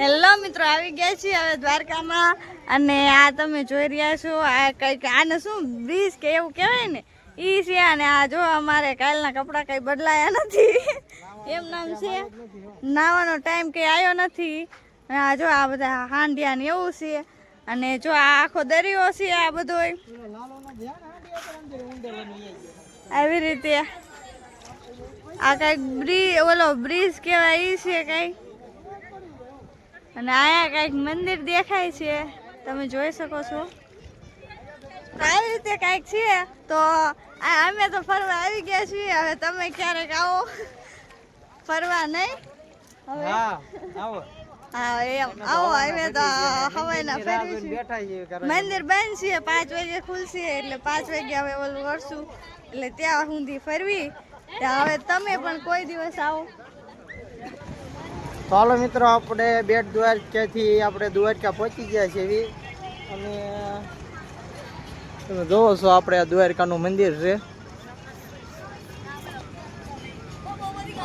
Hello મિત્રો, આવી ગયા છીએ હવે દ્વારકામાં. અને આ તમે જોઈ રહ્યા છો, આ કંઈક આને શું બ્રિજ કે એવું કહેવાય ને? એ છે અને આ જો અમારે કાલના કપડાં કંઈ બદલાયા નથી. એમ નામ છે. નાવાનો ટાઈમ કંઈ આવ્યો નથી. આ જો આ બધા હાંડિયા ને એવું છે. અને જો આ આખો દરિયો છે આ બધો. આવી રીતે આ કંઈક બ્રિજ, ઓલો બ્રિજ કહેવાય એ છે કંઈક અને આયા કંઈક મંદિર દેખાય છે. તમે જોઈ શકો છો. આવી રીતે કંઈક છે તો આ અમે તો ફરવા આવી ગયા છીએ. હવે તમે ક્યારેક આવો. ફરવા નહીં? હવે? હા હા એમ. આવો હવે તો હવાઈના ઘરે. મંદિર બંધ છે પાંચ વાગે ખુલશે એટલે પાંચ વાગે હવે ઓલું કરશું એટલે ત્યાં સુધી ફરવી. ત્યાં હવે તમે પણ કોઈ દિવસ આવો. હાલો મિત્રો, આપણે બેટ દ્વારકાથી આપણે દ્વારકા પહોંચી ગયા છે એવી. અને, તમે જોવો છો આપણે આ દ્વારકાનું મંદિર છે.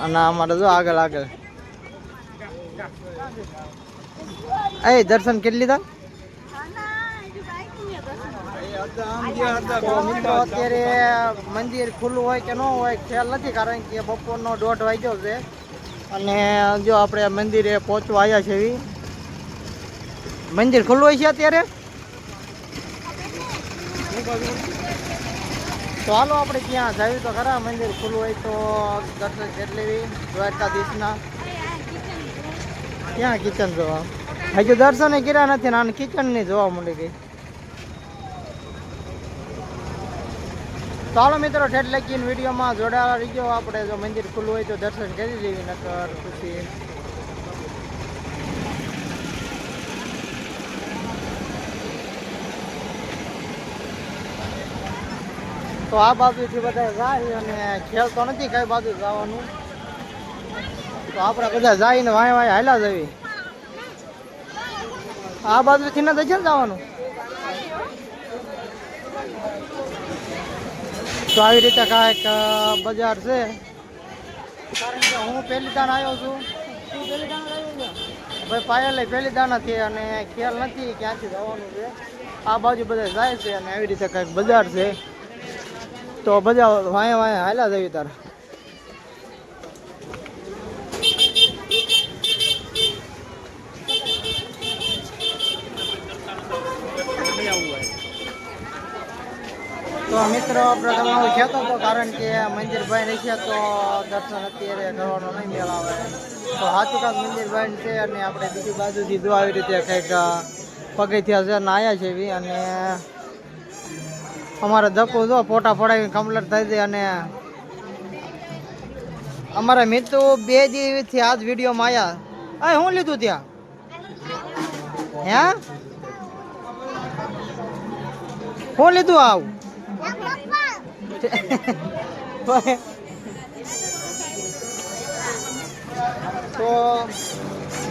અને અમારે જો આગળ આગળ. એ, દર્શન કરી લીધા? મિત્રો, અત્યારે મંદિર ખુલ્લું હોય કે ન હોય, ખ્યાલ નથી, કારણ કે બપોરનો દોઢ વાગ્યો છે. અને જો આપણે મંદિરે પહોંચવા આવ્યા છે એવી મંદિર ખુલ્લું હોય છે અત્યારે? તો હાલો આપણે ત્યાં જાવી તો ખરા, મંદિર ખુલ્લું હોય તો દર્શન કેટલી દ્વારકાધીશના. ક્યાં કિચન જોવા? હજુ દર્શન કર્યા નથી ને આને કિચનની જોવા મળી ગઈ. તો મિત્રો, ઠેઠ લખીને વિડીયોમાં જોડાવા રહીજો. આપણે જો મંદિર ખુલ્લું હોય તો દર્શન કરી લેવી નકર પછી તો આ બાજુથી બધા જાય અને ખેલ તો નથી કઈ બાજુ જવાનું. તો આપણે બધા જઈને વાય વાય હાલા જવી આ બાજુથી નથી જવાનું? તો આવી રીતે કાંઈક બજાર છે. કારણ કે હું પહેલી દાન આવ્યો છું. ભાઈ પાયલ પહેલી દાન નથી અને ખ્યાલ નથી ક્યાંથી જવાનું છે. આ બાજુ બધા જાય છે અને આવી રીતે કાંઈક બજાર છે. તો બધા વાંય વાંય હાલ્યા જવી તારે. તો મિત્રો તમને હું કહેતો હતો કારણ કે મંદિરભાઈ નથી તો દર્શન અત્યારે કરવાનો નહીં મેળ આવે તો સાચું કામ મંદિર ભાઈ છે અને આપણે બીજી બાજુથી જો આવી રીતે કંઈક પગથિયા છે ને આવ્યા છે એવી અને અમારે ધક્કો જો ફોટા ફોડાવી કમ્પ્લીટ થઈ જાય અને અમારા મિત્રો બે દિવસથી આ જ વિડીયોમાં આવ્યા આ શું લીધું ત્યાં? હે? શું લીધું આવું? તો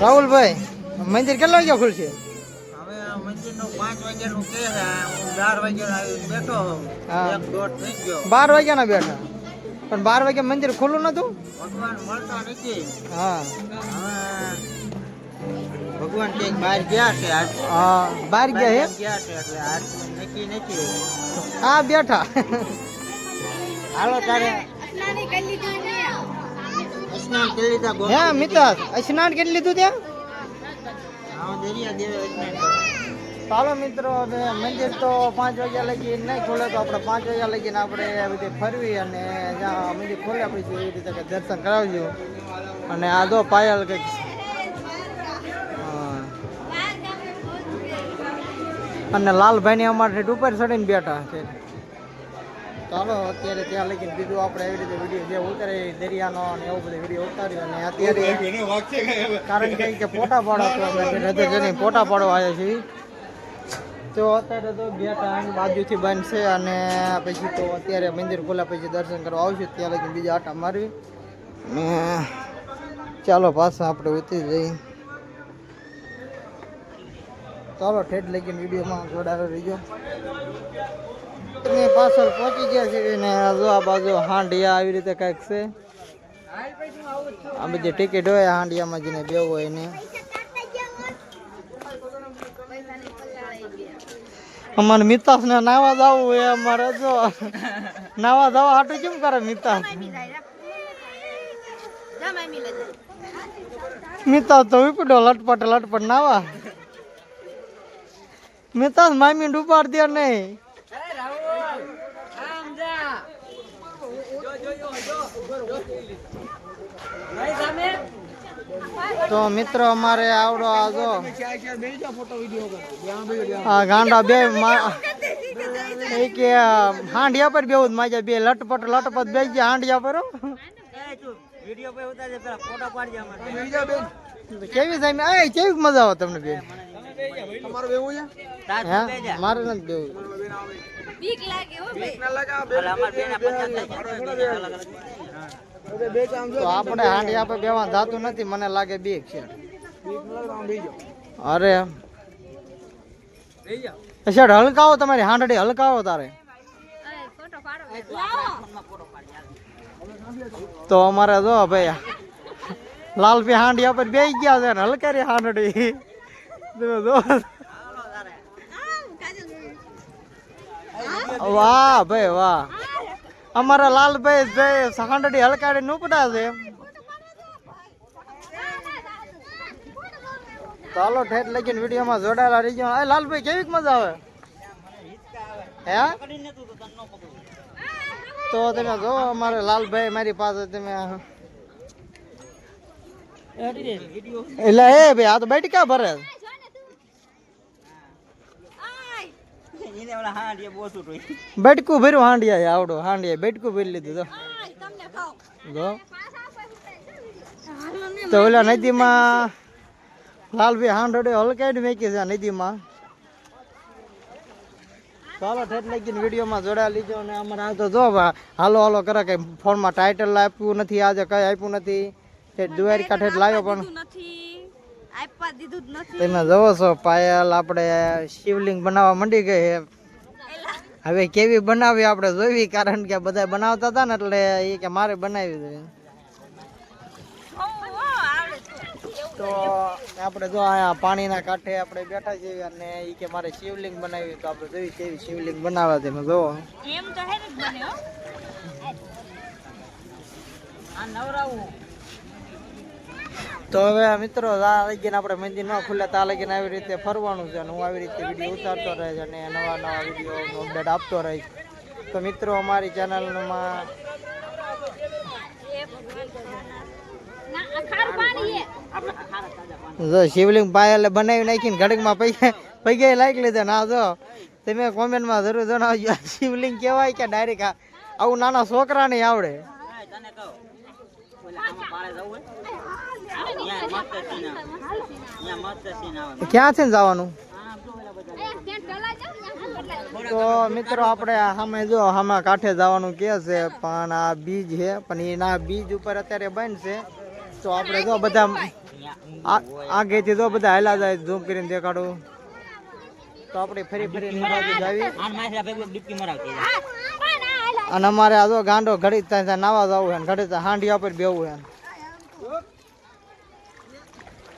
રાહુલભાઈ મંદિર કેટલા વાગ્યા ખુલશે? બાર વાગ્યાનો આવીને બેઠો પણ બાર વાગ્યા મંદિર ખુલ્લું નતું ભગવાન મળતા નથી. હા. ભગવાન બહાર ગયા છે હા બાર ગયા છે હા બેઠા. હાલો તારે. સ્નાન કરી લીધા હે મિત્ર સ્નાન કરી લીધું ત્યાં? ચાલો મિત્રો હવે મંદિર તો પાંચ વાગ્યા લગી નહીં ખોલે તો આપણે પાંચ વાગ્યા લગીને આપણે બધી ફરવી અને જ્યાં મંદિર ખોલે પછી એવી રીતે કંઈક દર્શન કરાવજો. અને આ જો પાયલ કંઈક હા. અને લાલભાઈની અમારે ઉપર ચડીને બેઠા છે. ચાલો અત્યારે ત્યાં લગીને બીજું આપણે એવી રીતે વીડિયો જે ઉતારે દરિયાનો અને એવું બધું વીડિયો ઉતાર્યો અને અત્યારે કારણ કે કે ફોટા પાડો રજા જઈને ફોટા પાડવા આવ્યા છીએ. તો અત્યારે તો બે ટાઈમ બાજુથી બંધ છે અને પછી તો અત્યારે મંદિર ખોલ્યા પછી દર્શન કરવા આવશું ત્યાં લગી બીજા આટા મારવી. ને ચાલો પાછા આપણે ઉતરી જઈએ. ચાલો ઠેઠ લગીને વિડીયોમાં જોડાયેલો રહીજો. અમે પાછળ પહોંચી ગયા છે ને જો આ હાંડિયા આવી રીતે કાંઈક છે. આ બધી ટિકિટ હોય હાંડિયામાં જેને બેવું હોય ને અમારે મિતાસ ને નાવા જવું હોય અમારે જો. નાવા જવા હાટું કેમ કરે મિતાસ? મિતાસ તો વિપડો લટપટ લટપટ નાવા. મિતાસ મામી ડુબાડ દે નહીં. તો મિત્રો અમારે આવડો આ જો. આ ગાંડા બે મા- એ કે હાંડિયા પર બેવું માજા બે લટપટ લટપટ બે ગયા હાંડિયા પર કેવી થાય એ કેવી મજા આવે તમને બે તાજ હે? બે જા મારે નથી બેવું. બીક લાગે હો ભાઈ. અલા અમાર બેના ગયા અલગ અલગ તો આપણે હાંડિયા પર બેવા જાતું નથી મને લાગે બીક છે. અરે. અચ્છા હલકાવો તમારી હાંડડી હલકાવો તારે. ફોટો પાડો. લાવો. તો અમારે જો ભાઈ લાલપી હાંડિયા પર બે ગયા છે ને હલકારી હાંડડી. તમે જો વાહ ભાઈ વાહ અમારા લાલભાઈ ભાઈ હાંડડી હલકારી નુકડા છે ચાલો ઠેઠ લગીને વિડીયોમાં જોડાયેલા રહી ગયો એ લાલભાઈ કેવી મજા આવે હે તો તમે જો અમારે લાલભાઈ મારી પાસે તમે એટલે એ ભાઈ આ તો બેઠ ક્યાં ભરે એને ઓલા હા બોસું ટોઈ બેટકું ભર્યું હાંડિયા આવડો હાંડિયા બેટકું ભરી લીધું તો. તમને ખાઓ જો. તો ઓલા નદીમાં લાલભાઈ હાંડોડે હલકાઈ મેકી છે નદીમાં. ચાલો, ઠેઠ લગીને વિડીયોમાં જોડાયા લીધો અને અમારે આ તો જો હાલો હાલો કરે કઈ ફોનમાં ટાઇટલ આપ્યું નથી, આજે કઈ આપ્યું નથી. તે દ્વારકા ઠેઠ લાવ્યો પણ દીધું નથી આપવા દીધું જ નથી તમે જવો છો પાયલ આપણે શિવલિંગ બનાવવા માંડી ગઈ હવે કેવી બનાવી આપણે જોઈવી કારણ કે બધા બનાવતા હતા ને એટલે એ કે મારે બનાવી દે ઓ ઓ આવડે છે. તો આપણે જો અહીંયા પાણીના કાંઠે આપણે બેઠા છીએ અને એ કે મારે શિવલિંગ બનાવી તો આપણે જોઈ કેવી શિવલિંગ બનાવે તમે જોવો. એમ તો હે જ બને આ નવરાવું. તો હવે મિત્રો આ લગીને આપણે મંદિર ન ખુલે તા લગીને આવી રીતે ફરવાનું છે અને હું આવી રીતે વીડિયો ઉતારતો રહીશ અને નવા નવા વીડિયો અપડેટ આપતો રહીશ. તો મિત્રો, અમારી ચેનલમાં જો શિવલિંગ પાયલે બનાવી નાખીને ઘડકમાં પૈસા પૈસા લાઈક લીધા. ના જો, તમે કોમેન્ટમાં જરૂર જણાવજો શિવલિંગ કહેવાય કે ડાયરેક્ટ આવું નાના છોકરા નહીં આવડે. ક્યાં છે ને જવાનું? તો મિત્રો આપણે સામે જો સામે કાંઠે જવાનું કે છે, પણ આ બીજ છે, પણ એના બીજ ઉપર અત્યારે છે. તો આપણે જો બધા આગેથી જો બધા હેલા જાય, ઝૂમ કરીને દેખાડું. તો આપણે ફરી ફરી જાવી. અને અમારે આ જો ગાંડો ઘડી ત્યાં નાવા જવું છે ઘડી ત્યાં હાંડિયા પર બેવું છે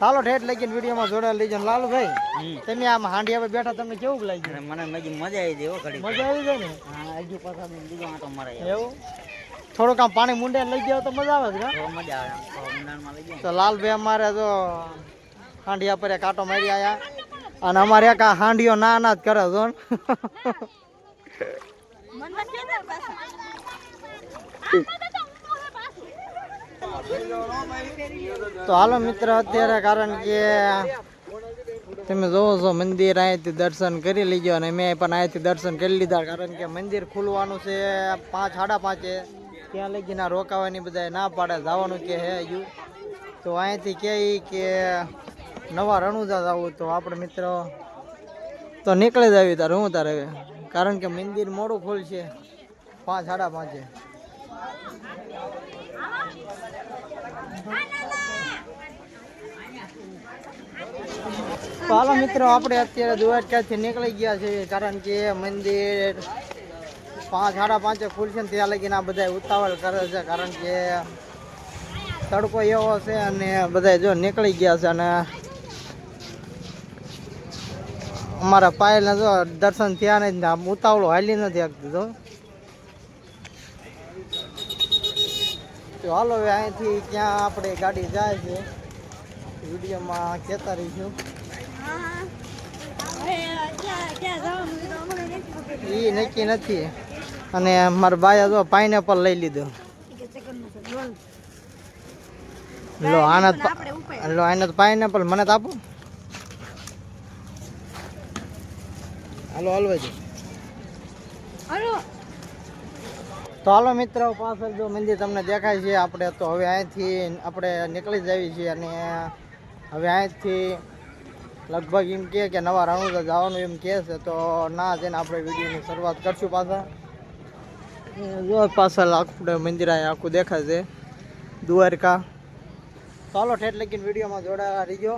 ચાલો ઠેઠ લગીને વિડીયોમાં જોડે લઈ જાઓ લાલુભાઈ હમ. તમે આમ હાંડિયા પર બેઠા તમને કેવું લાગ્યું? મને મજી મજા આવી જાય ઘડી મજા આવી જાય ને? હા હજુ પાછા બીજો આટો મરાય એવું? થોડુંક આમ પાણી મુંડે લઈ જાવ તો મજા આવે છે તો મજા આવે તો ઊંડાણમાં લઈ જાય તો લાલભાઈ અમારે જો હાંડિયા પર કાંટો મારી આયા. અને અમારે એક હાંડિયો ના ના જ કરે જો ને. મનમાં છે ને પાછું? તો હાલો મિત્ર, અત્યારે કારણ કે તમે જોવો છો, મંદિર અહીંથી દર્શન કરી લીજો અને મેં પણ અહીંથી દર્શન કરી લીધા. કારણ કે મંદિર ખુલવાનું છે પાંચ, સાડા પાંચે. ત્યાં લગીને રોકાવાની બધા ના પાડે, જવાનું કે હે હજુ. તો અહીંથી કહે કે નવા રણુજા જવું તો આપણે મિત્રો તો નીકળી જ આવી તારે, હું તારે? કારણ કે મંદિર મોડું ખુલશે પાંચ, સાડા પાંચે. હાલો મિત્રો, આપણે અત્યારે દ્વારકાથી નીકળી ગયા છીએ, કારણ કે મંદિર પાંચ સાડા પાંચે ખુલશે ને ત્યાં લગીને આ બધા ઉતાવળ કરે છે, કારણ કે તડકો એવો છે અને બધા જો નીકળી ગયા છે અને અમારા પાયલને જો દર્શન થયા નથી ઉતાવળો હાલી નથી આપતું તો તો હાલો હવે અહીંથી ક્યાં આપણે ગાડી જાય છે. વિડીયોમાં કહેતા રહીશું. એ નક્કી નથી. અને મારા બાયા જો પાઇનેપલ લઈ લીધું. લો, આને તો લો, આને તો પાઇનેપલ મને તો આપો. હાલો હાલો દો. તો હાલો મિત્રો, પાછળ જો મંદિર તમને દેખાય છે, આપણે તો હવે અહીંથી, આપણે નીકળી જઈએ છીએ અને હવે અહીંથી લગભગ એમ કહે કે નવા રણુજા જવાનું એમ કહે છે, તો ના જઈને આપણે વિડીયોની શરૂઆત કરશું પાછા જો પાછળ આપણે મંદિર અહીં આખું દેખાય છે, દ્વારકા. ચાલો ઠેઠ લગીને વિડીયોમાં જોડાયા રહીજો.